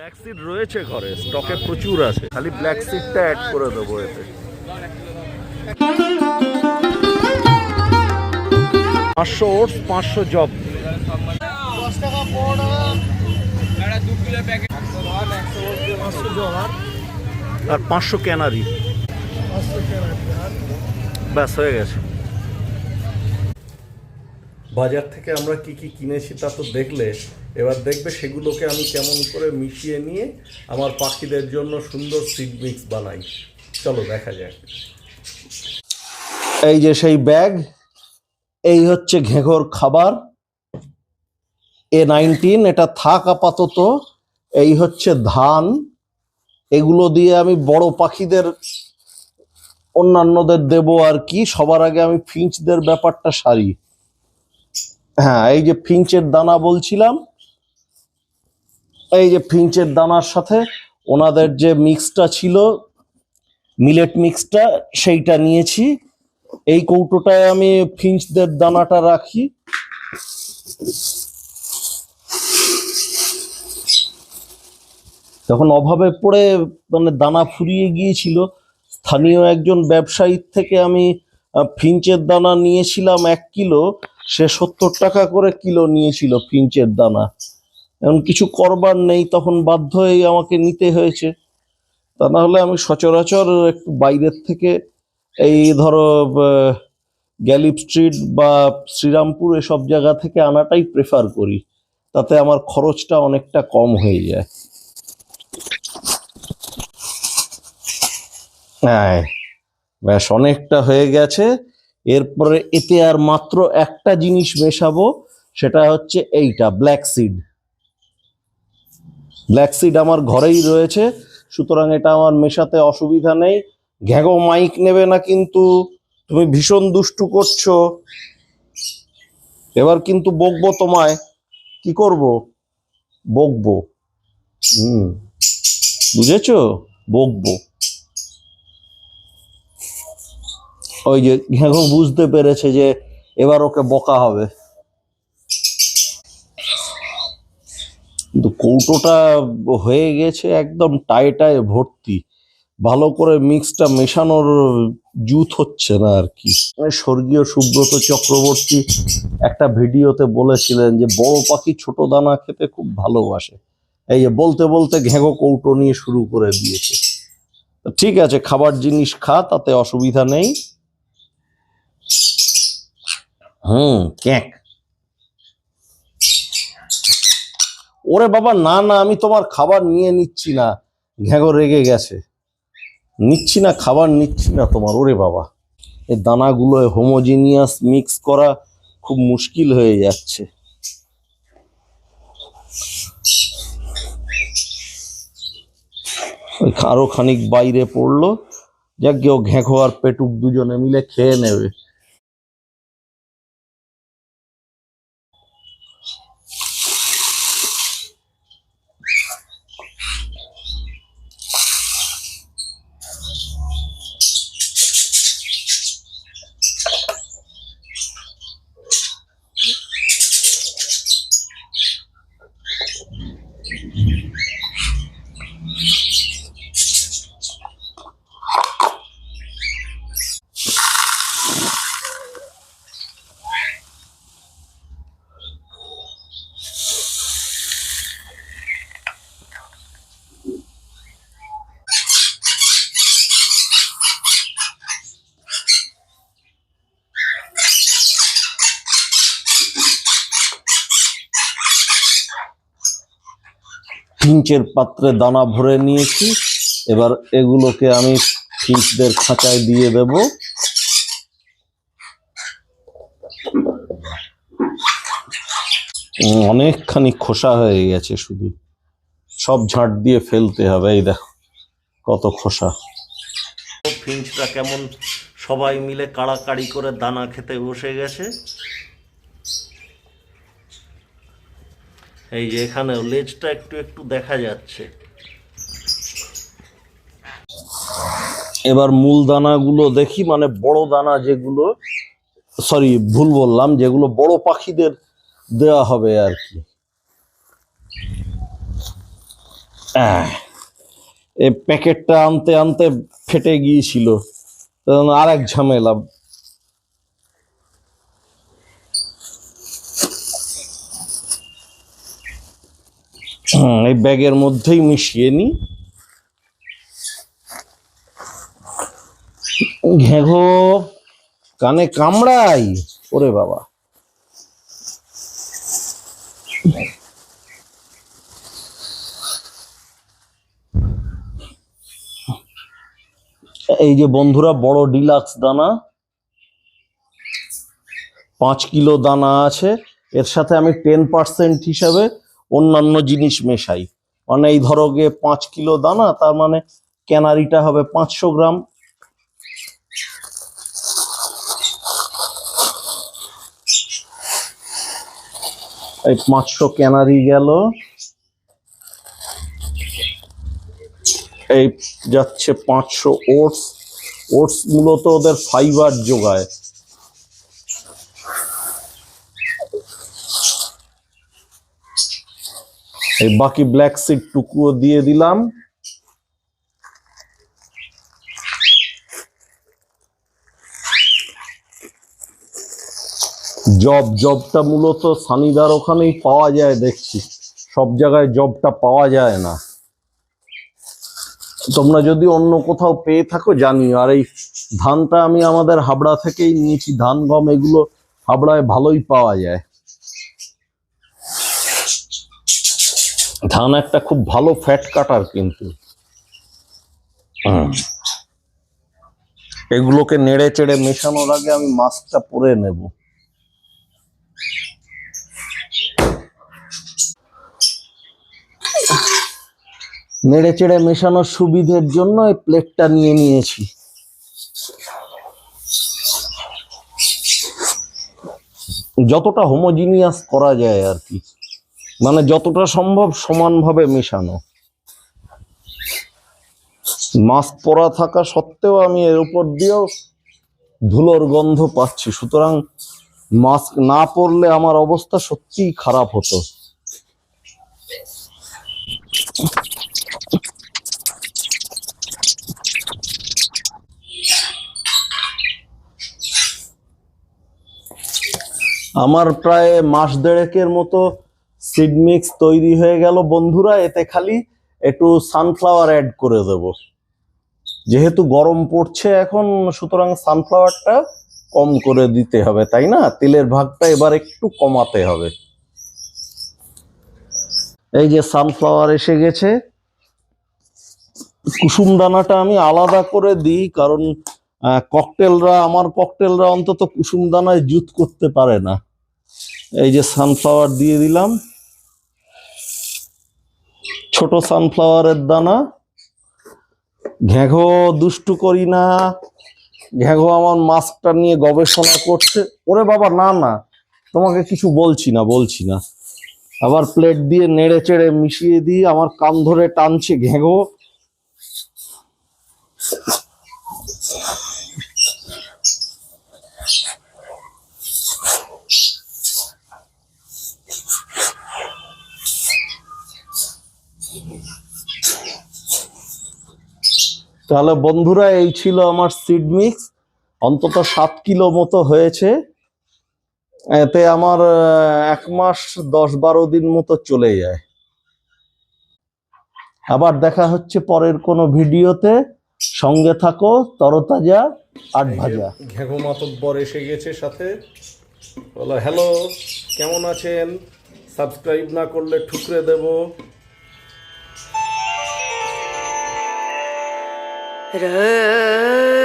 Black seed রয়েছে ঘরে স্টকে প্রচুর আছে। খালি ব্ল্যাক সিডটা অ্যাড করে দেবো এতে। পাঁচশো ওটস পাঁচশো জব আর পাঁচশো ক্যানারি ব্যাস, হয়ে গেছে। বাজার থেকে আমরা কি কি কিনেছি তা তো দেখলে এবার দেখবে সেগুলোকে আমি কেমন করে মিশিয়ে নিয়ে আমার পাখিদের জন্য সুন্দর সিড মিক্স বানাই। চলো, দেখা যাক। এই যে সেই ব্যাগ, এই হচ্ছে ঘেঘোর খাবার। এ নাইনটিন এটা থাক আপাতত। এই হচ্ছে ধান। এগুলো দিয়ে আমি বড় পাখিদের, অন্যান্যদের দেব আর কি। সবার আগে আমি ফিঞ্চদের ব্যাপারটা সারি। হ্যাঁ এই যে ফিঞ্চের দানা বলছিলাম এই যে ফিঞ্চের দানার সাথে ওনাদের যে মিক্সটা ছিল, মিলেট মিক্সটা, সেইটা নিয়েছি। এই কৌটোটায় আমি ফিঞ্চদের দানাটা রাখি। তখন অভাবে পড়ে মানে দানা ফুরিয়ে গিয়েছিল। স্থানীয় একজন ব্যবসায়ীর থেকে আমি ফিঞ্চের দানা নিয়েছিলাম এক কিলো, সে সত্তর টাকা করে কিলো নিয়েছিল ফিঞ্চের দানা। এখন কিছু করবার নেই, তখন বাধ্য হয়ে আমাকে নিতে হয়েছে। তা না হলে আমি সচরাচর একটু বাইরের থেকে এই ধরো গ্যালিপ স্ট্রিট বা শ্রীরামপুর এসব জায়গা থেকে আনাটাই প্রেফার করি। তাতে আমার খরচটা অনেকটা কম হয়ে যায়। হ্যাঁ ব্যাস অনেকটা হয়ে গেছে। এরপরে এতে আর মাত্র একটা জিনিস মেশাবো, সেটা হচ্ছে এইটা ব্ল্যাক সিড ব্ল্যাক সিড আমার ঘরেই রয়েছে। সুতরাং এটা আমার মেশাতে অসুবিধা নেই। ঘ্যাগো মাইক নেবে না কিন্তু তুমি ভীষণ দুষ্টু করছ। এবার কিন্তু বকবো তোমায়। কি করব? বকবো। হুম। বুঝেছ? বকবো। ওই যে ঘ্যাঘো বুঝতে পেরেছে যে এবার ওকে বকা হবে কিন্তু কৌটোটা হয়ে গেছে একদম টায়ে টায়ে ভর্তি। ভালো করে মিক্সটা মেশানোর জুত হচ্ছে না আর কি। স্বর্গীয় সুব্রত চক্রবর্তী একটা ভিডিওতে বলেছিলেন যে, বড় পাখি ছোট দানা খেতে খুব ভালোবাসে। এই যে বলতে বলতে ঘেঁঘো কৌটো নিয়ে শুরু করে দিয়েছে। ঠিক আছে, খাবার জিনিস খা, তাতে অসুবিধা নেই। হুম, ক্যাক। ওরে বাবা, না না, আমি তোমার খাবার নিয়ে নিচ্ছি না। ঘ্যাগো রেগে গেছে। নিচ্ছি না, খাবার নিচ্ছি না তোমার, ওরে বাবা। এই দানাগুলো হোমোজিনিয়াস মিক্স করা খুব মুশকিল হয়ে যাচ্ছে। ওই আরও খানিক বাইরে পড়ল। যাক ও ঘেঁঘো আর পেটুক দুজনে মিলে খেয়ে নেবে। ফিঞ্চের পাত্রে দানা ভরে নিয়েছি। এবার এগুলোকে আমি ফিঞ্চদের খাঁচায় দিয়ে দেব। অনেকখানি খোসা হয়ে গেছে শুধু। সব ঝাঁট দিয়ে ফেলতে হবে, এই দেখো, কত খোসা। ফিঞ্চটা কেমন সবাই মিলে কাড়াকাড়ি করে দানা খেতে বসে গেছে। এই যে এখানে লেজটা একটু একটু দেখা যাচ্ছে। এবার মূল দানাগুলো দেখি মানে বড় দানা যেগুলো সরি ভুল বললাম, যেগুলো বড় পাখিদের দেওয়া হবে আর কি। প্যাকেটটা আনতে আনতে ফেটে গিয়েছিল। আর এক ঝামেলা। এই ব্যাগের মধ্যেই মিশিয়ে নি। ঘেঘো, কানে কামড়াই, ওরে বাবা। এই যে বন্ধুরা, বড় ডিলাক্স দানা। পাঁচ কিলো দানা আছে। এর সাথে আমি টেন পার্সেন্ট হিসাবে অন্যান্য জিনিস মেশাই। মানে এই ধরো গে পাঁচ কিলো দানা, তার মানে ক্যানারিটা হবে পাঁচশো গ্রাম। এই পাঁচশো ক্যানারি গেল। এই যাচ্ছে পাঁচশো ওটস। ওটস মূলত ওদের ফাইবার যোগায়। এই বাকি ব্ল্যাক সিড টুকুও দিয়ে দিলাম। জব জবটা মূলত সানিদার ওখানেই পাওয়া যায়, দেখছি। সব জায়গায় জবটা পাওয়া যায় না। তোমরা যদি অন্য কোথাও পেয়ে থাকো, জানিও। আর এই ধানটা আমি আমাদের হাবড়া থেকেই নিয়েছি। ধান গম এগুলো হাবড়ায় ভালোই পাওয়া যায়। ধান একটা খুব ভালো ফ্যাট কাটার কিন্তু। এগুলোকে নেড়ে চেড়ে মেশানোর আগে আমি মাস্কটা পরে নেব। নেড়ে চেড়ে মেশানোর সুবিধের জন্য এই প্লেটটা নিয়ে নিয়েছি। যতটা হোমোজিনিয়াস করা যায় আর কি। মানে যতটা সম্ভব সমানভাবে মেশানো। মাস্ক পরা থাকা সত্ত্বেও আমি এর উপর দিয়েও ধুলোর গন্ধ পাচ্ছি। সুতরাং মাস্ক না পরলে আমার অবস্থা সত্যিই খারাপ হতো। আমার প্রায় মাস দেড়েকের মতো সিড মিক্স তৈরি হয়ে গেল। বন্ধুরা, এতে খালি একটু সানফ্লাওয়ার অ্যাড করে দেব। যেহেতু গরম পড়ছে এখন, সুতরাং সানফ্লাওয়ারটা কম করে দিতে হবে, তাই না? তেলের ভাগটা এবার একটু কমাতে হবে। এই যে সানফ্লাওয়ার এসে গেছে। কুসুম দানাটা আমি আলাদা করে দিই, কারণ ককটেলরা আমার ককটেলরা অন্তত কুসুম দানায় জুত করতে পারে না। এই যে সানফ্লাওয়ার দিয়ে দিলাম। ছোট সানফ্লাওয়ারের দানা। ঘ্যাঘো, দুষ্টু করি না। ঘ্যাঘো আমার মাস্কটা নিয়ে গবেষণা করছে। ওরে বাবা, না না। তোমাকে কিছু বলছি না বলছি না। আবার প্লেট দিয়ে নেড়ে চেড়ে মিশিয়ে দিই। আমার কান ধরে টানছে ঘ্যাঘো। তাহলে বন্ধুরা এই ছিল আমার সিড মিক্স অন্তত সাত কিলো মতো হয়েছে। এতে আমার এক মাস দশ বারো দিন মতো চলে যায়। আবার দেখা হচ্ছে পরের কোনো ভিডিওতে। সঙ্গে থাকো তরতাজা আট ভাজা। ঘেঘো মাতব্বর এসে গেছে সাথে। বলো হ্যালো কেমন আছেন? সাবস্ক্রাইব না করলে ঠুকরে দেবো। Rrrr.